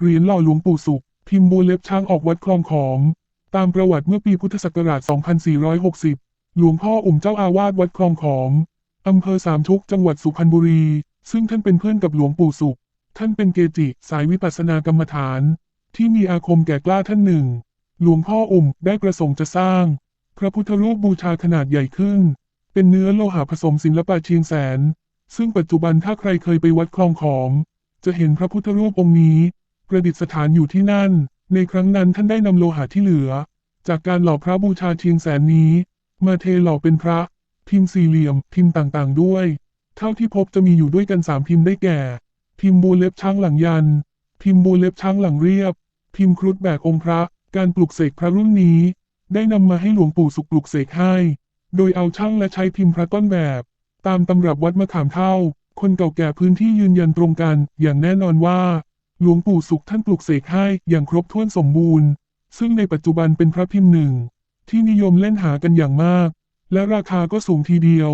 เหรียญหล่อหลวงปู่สุข พิมพ์บูเล็บช้างออกวัดคลองขอม ตามประวัติเมื่อปีพุทธศักราช 2460 หลวงพ่ออุ่มเจ้าอาวาสวัดคลองขอมอำเภอสามชุกจังหวัดสุพรรณบุรี ซึ่งท่านเป็นเพื่อนกับหลวงปู่สุข ท่านเป็นเกจิ สายวิปัสสนากรรมฐาน ที่มีอาคมแก่กล้าท่านหนึ่ง หลวงพ่ออุ่มได้ประสงค์จะสร้าง พระพุทธรูปบูชาขนาดใหญ่ขึ้น เป็นเนื้อโลหะผสมศิลปะเชียงแสน ซึ่งปัจจุบันถ้าใครเคยไปวัดคลองขอมจะเห็นพระพุทธรูปองค์นี้ ประดิษฐานอยู่ที่นั่น ในครั้งนั้นท่านได้นำโลหะที่เหลือ จากการหล่อพระบูชาเชียงแสนนี้ มาเทหล่อเป็นพระ พิมพ์สี่เหลี่ยม พิมพ์ต่างๆ ด้วย เท่าที่พบจะมีอยู่ด้วยกันสามพิมพ์ได้แก่ พิมพ์บูเล็บช้างหลังยัน พิมพ์บูเล็บช้างหลังเรียบ พิมพ์ครุฑแบกองค์พระ การปลุกเสกพระรุ่นนี้ ได้นำมาให้หลวงปู่สุขปลุกเสกให้ โดยเอาช่างและใช้พิมพ์พระต้นแบบ ตามตำรับวัดมะขามเท่า คนเก่าแก่พื้นที่ยืนยันตรงกัน อย่างแน่นอนว่า หลวงปู่สุขท่านปลุกเสกให้อย่างครบถ้วนสมบูรณ์ ซึ่งในปัจจุบันเป็นพระพิมพ์หนึ่ง ที่นิยมเล่นหากันอย่างมาก และราคาก็สูงทีเดียว